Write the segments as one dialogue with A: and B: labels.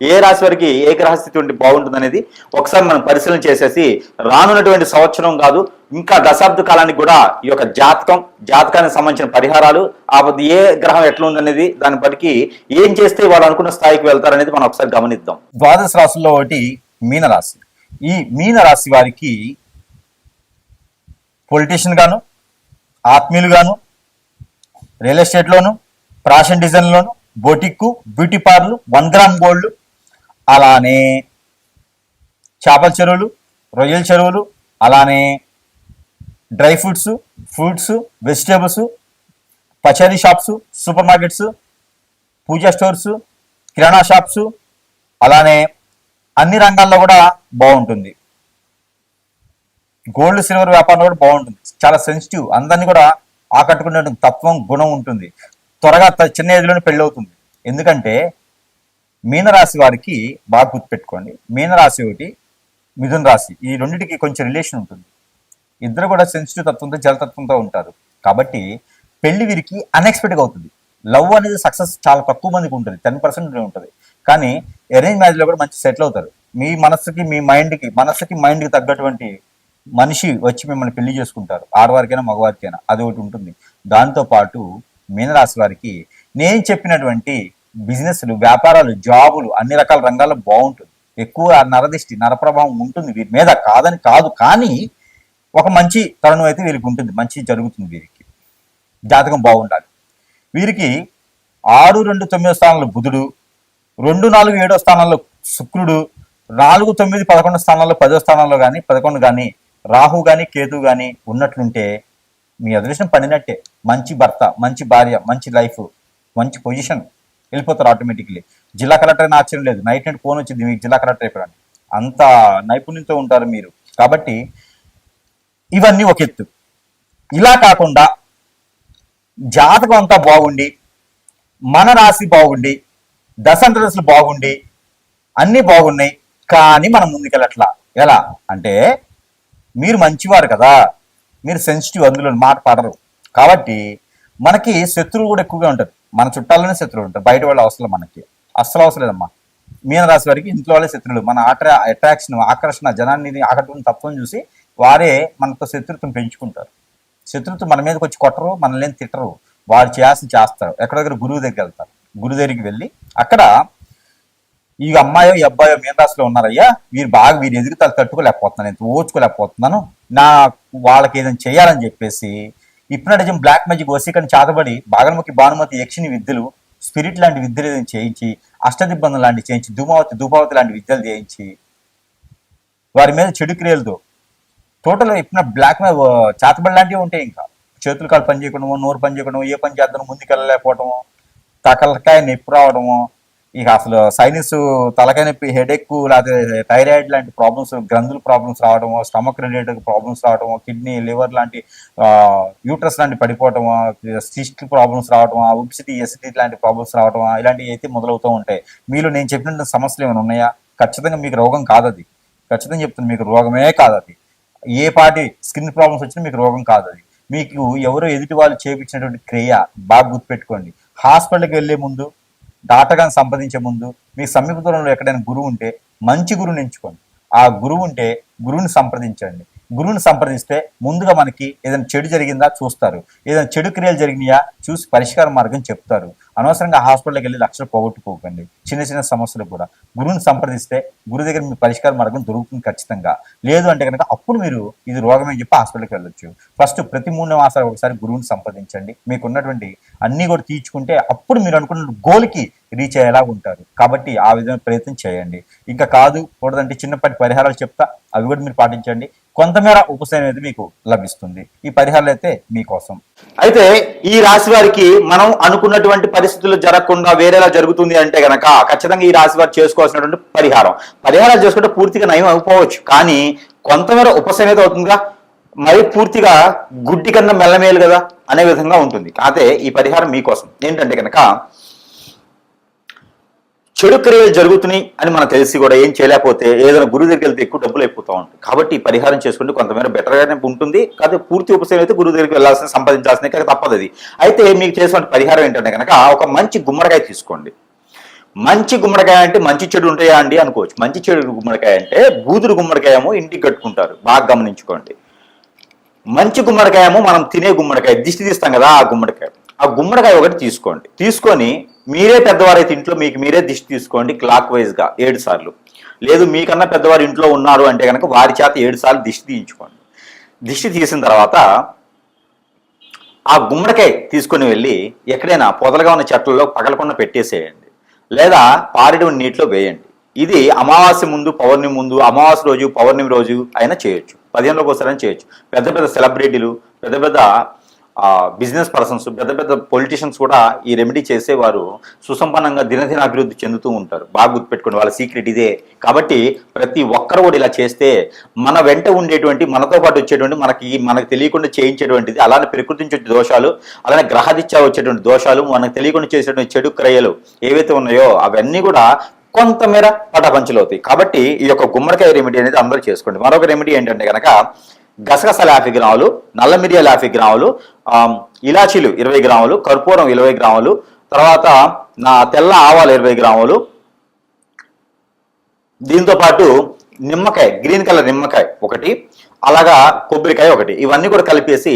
A: ఏ రాశి వారికి ఏ గ్రహస్థితి ఉంటే బాగుంటుంది అనేది ఒకసారి మనం పరిశీలన చేసేసి రానున్నటువంటి సంవత్సరం కాదు ఇంకా దశాబ్ద కాలానికి కూడా ఈ యొక్క జాతకం జాతకానికి సంబంధించిన పరిహారాలు ఆ ఏ గ్రహం ఎట్లా ఉందనేది దాన్ని బట్టి ఏం చేస్తే వాళ్ళు అనుకున్న స్థాయికి వెళ్తారనేది మనం ఒకసారి గమనిద్దాం. ద్వాదశ రాశుల్లో ఒకటి మీనరాశి. ఈ మీనరాశి వారికి పొలిటీషియన్ గాను ఆత్మీయులు గాను రియల్ ఎస్టేట్లోను ఫ్యాషన్ డిజైన్లోను బొటిక్కు beauty parlour one gram gold అలానే చేపల చెరువులు రొయ్యల చెరువులు అలానే డ్రై ఫ్రూట్స్ ఫ్రూట్స్ వెజిటేబుల్స్ పచారీ shops supermarkets puja stores kirana shops అలానే అన్ని రంగాల్లో కూడా బాగుంటుంది. గోల్డ్ సిల్వర్ వ్యాపారంలో కూడా బాగుంటుంది. చాలా సెన్సిటివ్. అందరినీ కూడా ఆకట్టుకునే తత్వం గుణం ఉంటుంది. త్వరగా చిన్న ఏజ్లోనే పెళ్ళి అవుతుంది ఎందుకంటే మీనరాశి వారికి బాగా గుర్తుపెట్టుకోండి. మీనరాశి ఒకటి మిథున రాశి. ఈ రెండింటికి కొంచెం రిలేషన్ ఉంటుంది. ఇద్దరు కూడా సెన్సిటివ్ తత్వంతో జలతత్వంతో ఉంటారు. కాబట్టి పెళ్ళి వీరికి అన్ఎక్స్పెక్టెడ్ అవుతుంది. లవ్ అనేది సక్సెస్ చాలా తక్కువ మందికి ఉంటుంది. టెన్ పర్సెంట్ ఉంటుంది. కానీ అరేంజ్ మ్యారేజ్లో కూడా మంచి సెటిల్ అవుతారు. మీ మనస్సుకి మీ మైండ్కి మనస్సుకి మైండ్కి తగ్గటువంటి మనిషి వచ్చి మిమ్మల్ని పెళ్ళి చేసుకుంటారు. ఆడవారికైనా మగవారికైనా. అది ఒకటి ఉంటుంది. దాంతో పాటు మీనరాశి వారికి నేను చెప్పినటువంటి బిజినెస్లు వ్యాపారాలు జాబులు అన్ని రకాల రంగాల్లో బాగుంటుంది. ఎక్కువ నరదిష్టి నరప్రభావం ఉంటుంది వీరి మీద. కాదని కాదు కానీ ఒక మంచి తరుణం అయితే వీరికి ఉంటుంది. మంచి జరుగుతుంది వీరికి. జాతకం బాగుండాలి. వీరికి ఆరు రెండు తొమ్మిదో స్థానంలో బుధుడు రెండు నాలుగు ఏడో స్థానంలో శుక్రుడు నాలుగు తొమ్మిది పదకొండు స్థానాల్లో పదో స్థానంలో కానీ పదకొండు కానీ రాహు కానీ కేతు కానీ ఉన్నట్లుంటే మీ అదృష్టం పడినట్టే మంచి భర్త మంచి భార్య మంచి లైఫ్ మంచి పొజిషన్. వెళ్ళిపోతారు ఆటోమేటిక్లీ జిల్లా కలెక్టర్ అయినా ఆశ్చర్యం లేదు. నైట్ నైట్ ఫోన్ వచ్చింది. మీకు జిల్లా కలెక్టర్ అయిపోయాను అంత నైపుణ్యంతో ఉంటారు మీరు. కాబట్టి ఇవన్నీ ఒక ఎత్తు. ఇలా కాకుండా జాతకం అంతా బాగుండి మన రాశి బాగుండి దశంతరసులు బాగుండి అన్నీ బాగున్నాయి. కానీ మనం ముందుకెళ్ళట్లా. ఎలా? అంటే మీరు మంచివారు కదా. మీరు సెన్సిటివ్ అందులో మాట పడరు. కాబట్టి మనకి శత్రువులు కూడా ఎక్కువగా ఉంటారు. మన చుట్టాలనే శత్రువులు ఉంటారు. బయట వాళ్ళు అవసరం మనకి. అస్సలు అవసరం లేదమ్మా.
B: మీనరాశి వారికి ఇంట్లో వాళ్ళే శత్రువులు. మన అట్రా అట్రాక్షన్ ఆకర్షణ జనాన్ని ఆకట్టుకుని తత్వం చూసి వారే మనతో శత్రుత్వం పెంచుకుంటారు. శత్రుత్వం మన మీదకి వచ్చి కొట్టరు మనల్ని ఏం తిట్టరు. వారు చేయాల్సి చేస్తారు. ఎక్కడ దగ్గర గురువు దగ్గరికి వెళ్తారు. గురువు దగ్గరికి వెళ్ళి అక్కడ ఈ అమ్మాయో ఈ అబ్బాయో మీనరాశిలో ఉన్నారయ్యా వీరు బాగా వీరి ఎదుగుతాలు తట్టుకోలేకపోతున్నాను నేను ఓచుకోలేకపోతున్నాను నా వాళ్ళకి ఏదైనా చేయాలని చెప్పేసి హిప్నటిజం బ్లాక్ మ్యాజిక్ వసీకరణ చాతబడి బాగల్ముఖి భానుమతి యక్షిని విద్యలు స్పిరిట్ లాంటి విద్యలు చేయించి అష్టదిబ్బందం లాంటివి చేయించి ధూమావతి ధూపావతి లాంటి విద్యలు చేయించి వారి మీద చెడు క్రియలతో టోటల్ ఇప్పిన బ్లాక్ మీద చాతబడి లాంటివి ఉంటాయి ఇంకా. చేతులు కాలు పని చేయకుండా నోరు పని చేయకుండా ఏ పని చేద్దాం ముందుకు వెళ్ళలేకపోవటము తకలకాయ నొప్పి రావడము ఇక అసలు సైనస్ తలకాయ నొప్పి హెడెక్ లేకపోతే థైరాయిడ్ లాంటి ప్రాబ్లమ్స్ గ్రంథుల ప్రాబ్లమ్స్ రావడము స్టమక్ రిలేటెడ్ ప్రాబ్లమ్స్ రావడము కిడ్నీ లివర్ లాంటి యూట్రస్ లాంటి పడిపోవడము సిస్ట్ ప్రాబ్లమ్స్ రావడం ఒబిసిటీ ఎసిడిటీ లాంటి ప్రాబ్లమ్స్ రావడం ఇలాంటివి అయితే మొదలవుతూ ఉంటాయి. మీలో నేను చెప్పినట్టు సమస్యలు ఏమైనా ఉన్నాయా? ఖచ్చితంగా మీకు రోగం కాదది. ఖచ్చితంగా చెప్తాను మీకు రోగమే కాదు అది ఏ పాటి స్కిన్ ప్రాబ్లమ్స్ వచ్చినా మీకు రోగం కాదు అది మీకు ఎవరో ఎదుటి వాళ్ళు చేపించినటువంటి క్రియ బాగా గుర్తుపెట్టుకోండి. హాస్పిటల్కి వెళ్ళే ముందు దాటగాని సంప్రదించే ముందు మీ సమీప దూరంలో ఎక్కడైనా గురువు ఉంటే మంచి గురువుని ఎంచుకోండి. ఆ గురువు ఉంటే గురువుని సంప్రదించండి. గురువుని సంప్రదిస్తే ముందుగా మనకి ఏదైనా చెడు జరిగిందా చూస్తారు. ఏదైనా చెడు క్రియలు జరిగినాయా చూసి పరిష్కార మార్గం చెప్తారు. అనవసరంగా హాస్పిటల్కి వెళ్ళి లక్షలు పోగొట్టుకోకండి. చిన్న చిన్న సమస్యలు కూడా. గురువుని సంప్రదిస్తే గురువు దగ్గర మీ పరిష్కార మార్గం దొరుకుతుంది ఖచ్చితంగా. లేదు అంటే కనుక అప్పుడు మీరు ఇది రోగమే చెప్పి హాస్పిటల్కి వెళ్ళొచ్చు. ఫస్ట్ ప్రతి మూడు మాసాలు ఒకసారి గురువుని సంప్రదించండి. మీకు ఉన్నటువంటి అన్నీ కూడా తీర్చుకుంటే అప్పుడు మీరు అనుకున్న గోల్కి రీచ్ అయ్యేలా ఉంటారు. కాబట్టి ఆ విధమైన ప్రయత్నం చేయండి. ఇంకా కాదు కూడదంటే చిన్నప్పటి పరిహారాలు చెప్తా అవి కూడా మీరు పాటించండి. కొంతమేర ఉపశమనం అయితే మీకు లభిస్తుంది. ఈ పరిహారాలు అయితే మీకోసం.
A: అయితే ఈ రాశి వారికి మనం అనుకున్నటువంటి పరిస్థితులు జరగకుండా వేరేలా జరుగుతుంది అంటే గనక ఖచ్చితంగా ఈ రాశి వారు చేసుకోవాల్సినటువంటి పరిహారం. పరిహారాలు చేసుకుంటే పూర్తిగా నయం అయిపోవచ్చు. కానీ కొంతమేర ఉపశమనం అవుతుందిగా? మరి పూర్తిగా గుడ్డి కన్నా మెల్లమేలు కదా? అనే విధంగా ఉంటుంది. అయితే ఈ పరిహారం మీకోసం. ఏంటంటే కనుక చెడు క్రియలు జరుగుతున్నాయి అని మనకు తెలిసి కూడా ఏం చేయలేకపోతే ఏదైనా గురువు దగ్గరికి వెళ్తే ఎక్కువ డబ్బులు అయిపోతూ ఉంటాయి. కాబట్టి పరిహారం చేసుకుంటే కొంతమేర బెటర్గానే ఉంటుంది. కాదు పూర్తి ఉపశమనం అయితే గురువు దగ్గరికి వెళ్ళాల్సిన సంపాదించాల్సిన కాక తప్పదు అది అయితే మీకు చేసిన పరిహారం ఏంటంటే కనుక ఒక మంచి గుమ్మడికాయ తీసుకోండి. మంచి గుమ్మడికాయ అంటే మంచి చెడు ఉంటాయా అండి అనుకోవచ్చు. మంచి చెడు గుమ్మడికాయ అంటే బూదురు గుమ్మడికాయమో ఇంటికి కట్టుకుంటారు. బాగా గమనించుకోండి. మంచి గుమ్మడికాయ ఏమో మనం తినే గుమ్మడికాయ దిష్టి తీస్తాం కదా ఆ గుమ్మడికాయ. ఆ గుమ్మడికాయ ఒకటి తీసుకోండి. తీసుకొని మీరే పెద్దవారైతే ఇంట్లో మీకు మీరే దిష్టి తీసుకోండి క్లాక్ వైజ్గా ఏడు సార్లు. లేదు మీకన్నా పెద్దవారు ఇంట్లో ఉన్నారు అంటే కనుక వారి చేత ఏడు సార్లు దిష్టి తీయించుకోండి. దిష్టి తీసిన తర్వాత ఆ గుమ్మడికాయ తీసుకొని వెళ్ళి ఎక్కడైనా పొదలుగా ఉన్న చెట్లలో పగలకుండా పెట్టేసేయండి. లేదా పారిడి నీటిలో వేయండి. ఇది అమావాస్య ముందు పౌర్ణమి ముందు అమావాస్య రోజు పౌర్ణమి రోజు అయినా చేయొచ్చు. పదిహేనులోకి ఒకసారి చేయొచ్చు. పెద్ద పెద్ద సెలబ్రిటీలు పెద్ద పెద్ద బిజినెస్ పర్సన్స్ పెద్ద పెద్ద పొలిటీషియన్స్ కూడా ఈ రెమెడీ చేసేవారు సుసంపన్నంగా దినదిన అభివృద్ధి చెందుతూ ఉంటారు. బాగా గుర్తుపెట్టుకోండి వాళ్ళ సీక్రెట్ ఇదే. కాబట్టి ప్రతి ఒక్కరు కూడా ఇలా చేస్తే మన వెంట ఉండేటువంటి మనతో పాటు వచ్చేటువంటి మనకి మనకు తెలియకుండా చేయించేటువంటిది అలానే ప్రకృతి నుంచి దోషాలు అలానే గ్రహదిత్యా వచ్చేటువంటి దోషాలు మనకు తెలియకుండా చేసేటువంటి చెడు క్రయలు ఏవైతే ఉన్నాయో అవన్నీ కూడా కొంతమేర పటపంచలవుతాయి. కాబట్టి ఈ యొక్క గుమ్మడికాయ రెమెడీ అనేది అందరూ చేసుకోండి. మరొక రెమెడీ ఏంటంటే కనుక గసగసలు యాభై గ్రాములు నల్ల మిరియాలు యాభై గ్రాములు ఇలాచీలు ఇరవై గ్రాములు కర్పూరం ఇరవై గ్రాములు తర్వాత నా తెల్ల ఆవాలు ఇరవై గ్రాములు. దీంతో పాటు నిమ్మకాయ గ్రీన్ కలర్ నిమ్మకాయ ఒకటి అలాగా కొబ్బరికాయ ఒకటి. ఇవన్నీ కూడా కలిపేసి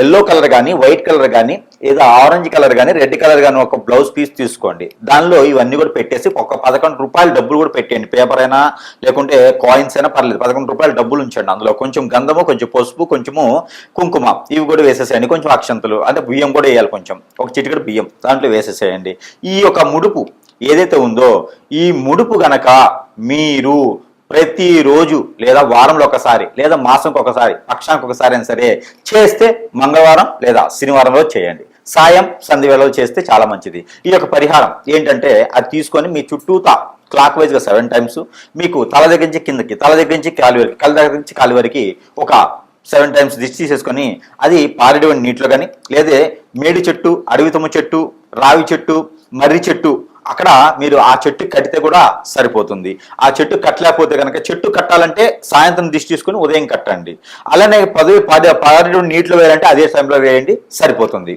A: ఎల్లో కలర్ కానీ వైట్ కలర్ కానీ ఏదో ఆరెంజ్ కలర్ కానీ రెడ్ కలర్ కానీ ఒక బ్లౌజ్ పీస్ తీసుకోండి. దానిలో ఇవన్నీ కూడా పెట్టేసి ఒక పదకొండు రూపాయల డబ్బులు కూడా పెట్టేయండి. పేపర్ అయినా లేకుంటే కాయిన్స్ అయినా పర్లేదు. పదకొండు రూపాయల డబ్బులు ఉంచండి. అందులో కొంచెం గంధము కొంచెం పసుపు కొంచెము కుంకుమ ఇవి కూడా వేసేసేయండి. కొంచెం అక్షంతలు అంటే బియ్యం కూడా వేయాలి కొంచెం. ఒక చిటికడు బియ్యం దాంట్లో వేసేసేయండి. ఈ యొక్క ముడుపు ఏదైతే ఉందో ఈ ముడుపు గనక మీరు ప్రతిరోజు లేదా వారంలో ఒకసారి లేదా మాసంకి ఒకసారి పక్షానికి ఒకసారి అయినా సరే చేస్తే మంగళవారం లేదా శనివారంలో చేయండి. సాయం సంధి వేళలో చేస్తే చాలా మంచిది. ఈ యొక్క పరిహారం ఏంటంటే అది తీసుకొని మీ చుట్టూతా క్లాక్ వైజ్గా సెవెన్ టైమ్స్ మీకు తల దగ్గర నుంచి కిందకి తల దగ్గర నుంచి కాలి వరకు కళ్ళ దగ్గర నుంచి కాలి వరకు ఒక సెవెన్ టైమ్స్ దిష్టి తీసేసుకొని అది పారేటువంటి నీటిలో కానీ లేదా మేడి చెట్టు అడవితమ్మ చెట్టు రావి చెట్టు మర్రి చెట్టు అక్కడ మీరు ఆ చెట్టు కట్టితే కూడా సరిపోతుంది. ఆ చెట్టు కట్టలేకపోతే కనుక చెట్టు కట్టాలంటే సాయంత్రం దిష్టి తీసుకుని ఉదయం కట్టండి. అలానే పదవి పది పదహారు నీటిలో వేయాలంటే అదే టైంలో వేయండి సరిపోతుంది.